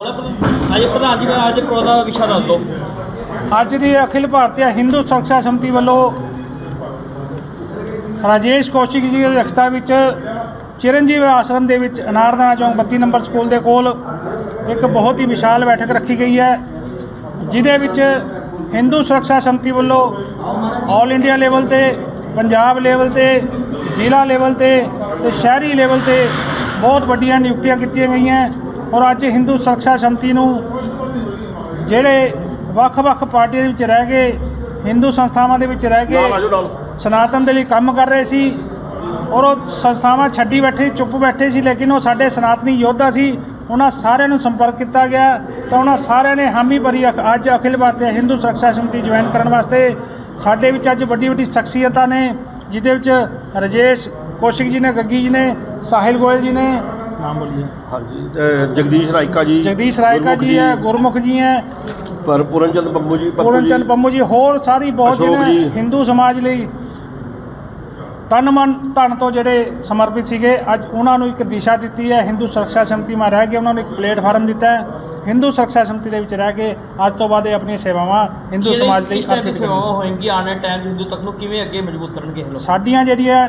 ਅੱਜ ਪ੍ਰਧਾਨ ਜੀ ਅੱਜ ਪ੍ਰੋ ਦਾ ਵਿਸ਼ਾ ਦੱਸ ਦਿਓ। ਅੱਜ ਦੀ ਅਖਿਲ ਭਾਰਤੀ ਹਿੰਦੂ ਸੁਰੱਖਿਆ ਸਮਿਤੀ ਵੱਲੋਂ ਰਾਜੇਸ਼ ਕੌਸ਼ਿਕ ਜੀ ਦੀ ਅਧਿਕਸ਼ਤਾ ਵਿੱਚ ਚਿਰੰਜੀਵ ਆਸ਼ਰਮ ਦੇ ਵਿੱਚ ਅਨਾਰਦਾਨਾ ਚੌਂਕ 32 ਨੰਬਰ ਸਕੂਲ ਦੇ ਕੋਲ ਇੱਕ ਬਹੁਤ ਹੀ ਵਿਸ਼ਾਲ ਬੈਠਕ ਰੱਖੀ ਗਈ ਹੈ, ਜਿਹਦੇ ਵਿੱਚ ਹਿੰਦੂ ਸੁਰੱਖਿਆ ਸਮਿਤੀ ਵੱਲੋਂ ਆਲ ਇੰਡੀਆ ਲੈਵਲ ਤੇ, ਪੰਜਾਬ ਲੈਵਲ ਤੇ, ਜ਼ਿਲ੍ਹਾ ਲੈਵਲ ਤੇ ਤੇ ਸ਼ਹਿਰੀ ਲੈਵਲ ਤੇ ਬਹੁਤ ਵੱਡੀਆਂ ਨਿਯੁਕਤੀਆਂ ਕੀਤੀਆਂ ਗਈਆਂ। ਔਰ ਅੱਜ ਹਿੰਦੂ ਸੁਰੱਖਿਆ ਸਮਿਤੀ ਨੂੰ ਜਿਹੜੇ ਵੱਖ-ਵੱਖ ਪਾਰਟੀਆਂ ਦੇ ਵਿੱਚ ਰਹਿ ਕੇ ਹਿੰਦੂ ਸੰਸਥਾਵਾਂ ਦੇ ਵਿੱਚ ਰਹਿ ਕੇ ਸਨਾਤਨ ਦੇ ਲਈ ਕੰਮ ਕਰ ਰਹੇ ਸੀ ਔਰ ਉਹ ਸੰਸਥਾਵਾਂ ਛੱਡੀ ਬੈਠੇ ਚੁੱਪ ਬੈਠੇ ਸੀ ਲੇਕਿਨ ਉਹ ਸਾਡੇ ਸਨਾਤਨੀ ਯੋਧਾ ਸੀ ਉਹਨਾਂ ਸਾਰਿਆਂ ਨੂੰ ਸੰਪਰਕ ਕੀਤਾ ਗਿਆ ਤਾਂ ਉਹਨਾਂ ਸਾਰਿਆਂ ਨੇ ਹਾਮੀ ਭਰੀ ਅੱਜ ਅਖਿਲ ਭਾਰਤੀ ਹਿੰਦੂ ਸੁਰੱਖਿਆ ਸਮਿਤੀ ਜੁਆਇਨ ਕਰਨ ਵਾਸਤੇ ਸਾਡੇ ਵਿੱਚ ਅੱਜ ਵੱਡੀ ਵੱਡੀ ਸ਼ਖਸੀਅਤਾਂ ਨੇ ਜਿਹਦੇ ਵਿੱਚ ਰਜੇਸ਼ ਕੌਸ਼ਿਕ ਜੀ ਨੇ ਗੱਗੀ ਜੀ ਨੇ ਸਾਹਿਲ ਗੋਇਲ ਜੀ ਨੇ ਨਾਮ ਬੋਲੀਏ। ਹਾਂਜੀ ਤੇ ਜਗਦੀਸ਼ ਰਾਇਕਾ ਜੀ ਜਗਦੀਸ਼ ਰਾਇਕਾ ਗੁਰਮੁਖ ਜੀ ਹੈ ਗੁਰਮੁਖ ਜੀ ਹੈ। ਪਰ ਪੂਰਨਚੰਦ ਬੱਬੂ ਜੀ ਪੱਪੂ ਪੂਰਨ ਜੀ, ਚੰਦ ਪੰਮੂ ਜੀ ਹੋਰ ਸਾਰੀ ਬਹੁਤ ਅਸ਼ੋਕ ਜਿਹੜੇ। ਹਿੰਦੂ ਸਮਾਜ ਲਈ ਤਨ ਮਨ ਧਨ ਤੋਂ ਜਿਹੜੇ ਸਮਰਪਿਤ ਸੀਗੇ ਅੱਜ ਉਹਨਾਂ ਨੂੰ ਇੱਕ ਦਿਸ਼ਾ ਦਿੱਤੀ ਹੈ ਹਿੰਦੂ ਸੁਰੱਖਿਆ ਸਮਿਤੀ ਮਾ ਰਹਿ ਕੇ ਉਹਨਾਂ ਨੂੰ ਇੱਕ ਪਲੇਟਫਾਰਮ ਦਿੱਤਾ ਹੈ। ਹਿੰਦੂ ਸੁਰੱਖਿਆ ਸਮਿਤੀ ਦੇ ਵਿੱਚ ਰਹਿ ਕੇ ਅੱਜ ਤੋਂ ਬਾਅਦ ਇਹ ਆਪਣੀਆਂ ਸੇਵਾਵਾਂ ਹਿੰਦੂ ਸਮਾਜ ਲਈ ਇਸ ਟਾਈਪ ਅਰਪਿਤ ਸੇਵਾਵਾਂ ਕਰਨਗੇ। ਹੋਣਗੀਆਂ ਆਉਣ ਵਾਲੇ ਟਾਈਮ ਹਿੰਦੂ ਤੱਕ ਨੂੰ ਕਿਵੇਂ ਅੱਗੇ ਮਜ਼ਬੂਤ ਕਰਨਗੇ ਇਹ ਲੋਕ? ਸਾਡੀਆਂ ਜਿਹੜੀਆਂ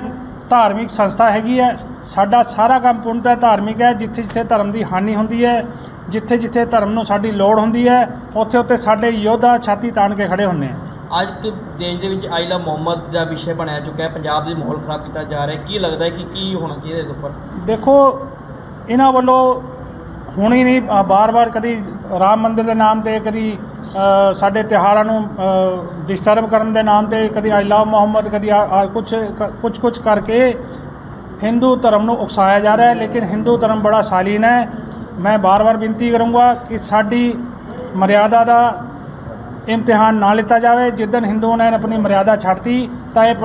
ਧਾਰਮਿਕ ਸੰਸਥਾ ਹੈਗੀ ਹੈ। ਸਾਡਾ ਸਾਰਾ ਕੰਮ ਪੂਰਨਤः ਧਾਰਮਿਕ ਹੈ। ਜਿੱਥੇ ਜਿੱਥੇ ਧਰਮ ਦੀ ਹਾਨੀ ਹੁੰਦੀ ਹੈ ਜਿੱਥੇ ਜਿੱਥੇ ਧਰਮ ਨੂੰ ਸਾਡੀ ਲੋੜ ਹੁੰਦੀ ਹੈ ਉੱਥੇ ਉੱਥੇ ਸਾਡੇ ਯੋਧਾ ਛਾਤੀ ਤਾਣ ਕੇ ਖੜੇ ਹੁੰਦੇ ਆ। ਅੱਜ ਦੇਸ਼ ਦੇ ਵਿੱਚ ਆਇਲਾ ਮੁਹੰਮਦ ਦਾ ਵਿਸ਼ੇ ਬਣਿਆ ਚੁੱਕਾ ਹੈ। ਪੰਜਾਬ ਦੇ ਮਾਹੌਲ ਖਰਾਬ ਕੀਤਾ ਜਾ ਰਿਹਾ ਹੈ। ਕੀ ਲੱਗਦਾ ਹੈ ਕਿ ਕੀ ਹੋਣਾ ਚਾਹੀਦਾ ਇਸ ਉੱਪਰ? ਦੇਖੋ ਇਹਨਾਂ ਵੱਲੋਂ ਹੁਣ ਹੀ ਨਹੀਂ ਬਾਰ-ਬਾਰ ਕਦੀ ਰਾਮ ਮੰਦਿਰ ਦੇ ਨਾਮ ਤੇ ਕਦੀ ਸਾਡੇ ਤਿਉਹਾਰਾਂ ਨੂੰ ਡਿਸਟਰਬ ਕਰਨ ਦੇ ਨਾਮ ਤੇ ਕਦੀ ਆਈ ਲਵ ਮੁਹੰਮਦ ਕਦੀ ਕੁਝ ਕੁਝ ਕੁਝ ਕਰਕੇ ਹਿੰਦੂ ਧਰਮ ਨੂੰ ਉਕਸਾਇਆ ਜਾ ਰਿਹਾ ਹੈ ਲੇਕਿਨ ਹਿੰਦੂ ਧਰਮ ਬੜਾ ਸਾਲੀਨ ਹੈ। ਮੈਂ ਬਾਰ-ਬਾਰ ਬੇਨਤੀ ਕਰੂੰਗਾ ਕਿ ਸਾਡੀ ਮਰਿਆਦਾ ਦਾ ਇਮਤਿਹਾਨ ਨਾ ਲਿੱਤਾ ਜਾਵੇ। ਜਿੱਦਨ ਹਿੰਦੂਆਂ ਨੇ ਆਪਣੀ ਮਰਿਆਦਾ ਛੱਡਤੀ ਤਾਂ ਇਹ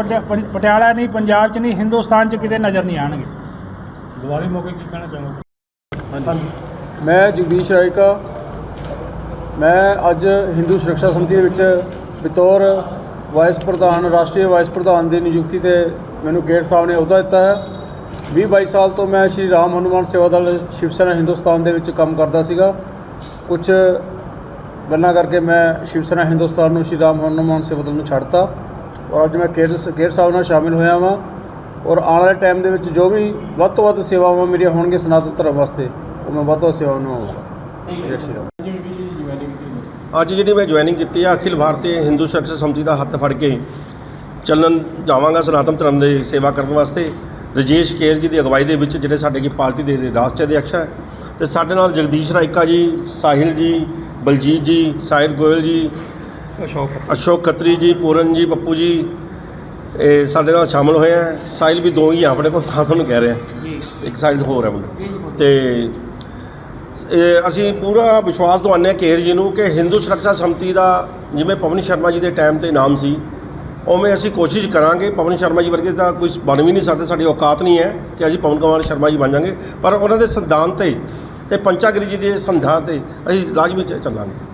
ਪਟਿਆਲਾ ਨਹੀਂ ਪੰਜਾਬ 'ਚ ਨਹੀਂ ਹਿੰਦੁਸਤਾਨ 'ਚ ਕਿਤੇ ਨਜ਼ਰ ਨਹੀਂ ਆਣਗੇ ਦੀਵਾਲੀ ਮੌਕੇ ਕੀ ਕਹਿਣਾ ਚਾਹੁੰਗਾ। ਹਾਂਜੀ। ਮੈਂ ਜਗਦੀਸ਼ ਰਾਇਕਾ ਮੈਂ ਅੱਜ ਹਿੰਦੂ ਸੁਰੱਖਿਆ ਸਮਿਤੀ ਦੇ ਵਿੱਚ ਬਤੌਰ ਵਾਈਸ ਪ੍ਰਧਾਨ, ਰਾਸ਼ਟਰੀ ਵਾਈਸ ਪ੍ਰਧਾਨ ਦੀ ਨਿਯੁਕਤੀ ਤੇ ਮੈਨੂੰ ਗੇਟ ਸਾਹਿਬ ਨੇ ਅਹੁਦਾ ਦਿੱਤਾ ਹੈ। 20 22 ਸਾਲ ਤੋਂ ਮੈਂ ਸ਼੍ਰੀ ਰਾਮ ਹਨੂਮਾਨ ਸੇਵਾ ਦਲ, ਸ਼ਿਵ ਸੈਨਾ ਹਿੰਦੁਸਤਾਨ ਦੇ ਵਿੱਚ ਕੰਮ ਕਰਦਾ ਸੀਗਾ। ਕੁਝ ਗੱਲਾਂ ਕਰਕੇ ਮੈਂ ਸ਼ਿਵ ਸੈਨਾ ਹਿੰਦੁਸਤਾਨ ਨੂੰ ਸ਼੍ਰੀ ਰਾਮ ਹਨੂਮਾਨ ਸੇਵਾ ਦਲ ਨੂੰ ਛੱਡਤਾ ਔਰ ਅੱਜ ਮੈਂ ਗੇਟ ਗੇਟ ਸਾਹਿਬ ਨਾਲ ਸ਼ਾਮਿਲ ਹੋਇਆ ਵਾਂ। ਔਰ ਆਉਣ ਵਾਲੇ ਟਾਈਮ ਦੇ ਵਿੱਚ ਜੋ ਵੀ ਵੱਧ ਤੋਂ ਵੱਧ ਸੇਵਾਵਾਂ ਮੇਰੀਆਂ ਹੋਣਗੀਆਂ ਸਨਾਤਨ ਧਰਮ ਵਾਸਤੇ ਮੈਂ ਵੱਧ ਤੋਂ ਸੇਵਾ ਨਿਭਾਊਂਗਾ ਜੈ ਸ਼੍ਰੀ ਰਾਮ। ਅੱਜ ਜਿਹੜੀ ਮੈਂ ਜੁਆਇਨਿੰਗ ਕੀਤੀ ਹੈ ਅਖਿਲ ਭਾਰਤੀ ਹਿੰਦੂ ਸੁਰੱਖਿਆ ਸਮਿਤੀ ਦਾ ਹੱਥ ਫੜ ਕੇ ਚੱਲਣ ਜਾਵਾਂਗਾ ਸਨਾਤਨ ਧਰਮ ਦੀ ਸੇਵਾ ਕਰਨ ਵਾਸਤੇ। ਰਜੇਸ਼ ਕੇਰ ਜੀ ਦੀ ਅਗਵਾਈ ਦੇ ਵਿੱਚ ਜਿਹੜੇ ਸਾਡੇ ਕੀ ਪਾਰਟੀ ਦੇ ਰਾਸ਼ਟਰੀ ਅਧਿਕਸ਼ ਹੈ। ਤੇ ਸਾਡੇ ਨਾਲ ਜਗਦੀਸ਼ ਰਾਇਕਾ ਜੀ ਸਾਹਿਲ ਜੀ ਬਲਜੀਤ ਜੀ ਸਾਹਿਲ ਗੋਇਲ ਜੀ ਅਸ਼ੋਕ ਅਸ਼ੋਕ ਖੱਤਰੀ ਜੀ ਪੂਰਨ ਜੀ ਪੱਪੂ ਜੀ ਇਹ ਸਾਡੇ ਨਾਲ ਸ਼ਾਮਲ ਹੋਏ ਆ ਸਾਹਿਲ ਵੀ ਦੋ ਹੀ ਆ ਆਪਣੇ ਕੋਲ ਤਾਂ ਤੁਹਾਨੂੰ ਕਹਿ ਰਹੇ। ਆ ਇੱਕ ਸਾਹਿਲ ਹੋਰ ਹੈ ਤੇ ਅਸੀਂ ਪੂਰਾ ਵਿਸ਼ਵਾਸ ਦਵਾਉਂਦੇ ਹਾਂ ਕੇਰ ਜੀ ਨੂੰ ਕਿ ਹਿੰਦੂ ਸੁਰੱਖਿਆ ਸਮਿਤੀ ਦਾ ਜਿਵੇਂ ਪਵਨ ਸ਼ਰਮਾ ਜੀ ਦੇ ਟਾਈਮ ਤੇ ਨਾਮ ਸੀ, ਉਵੇਂ ਅਸੀਂ ਕੋਸ਼ਿਸ਼ ਕਰਾਂਗੇ ਪਵਨ ਸ਼ਰਮਾ ਜੀ ਵਰਗੇ ਤਾਂ ਕੋਈ ਬਣ ਵੀ ਨਹੀਂ ਸਕਦੇ, ਸਾਡੀ ਔਕਾਤ ਨਹੀਂ ਹੈ ਕਿ ਅਸੀਂ ਪਵਨ ਕੁਮਾਰ ਸ਼ਰਮਾ ਜੀ ਬਣ ਜਾਵਾਂਗੇ। ਪਰ ਉਹਨਾਂ ਦੇ ਸਿਧਾਂਤ ਤੇ ਤੇ ਪੰਚਾਗਰੀ ਜੀ ਦੇ ਸੰਧਾਂ ਤੇ ਅਸੀਂ ਲਾਜ਼ਮੀ ਚ- ਚੱਲਾਂਗੇ।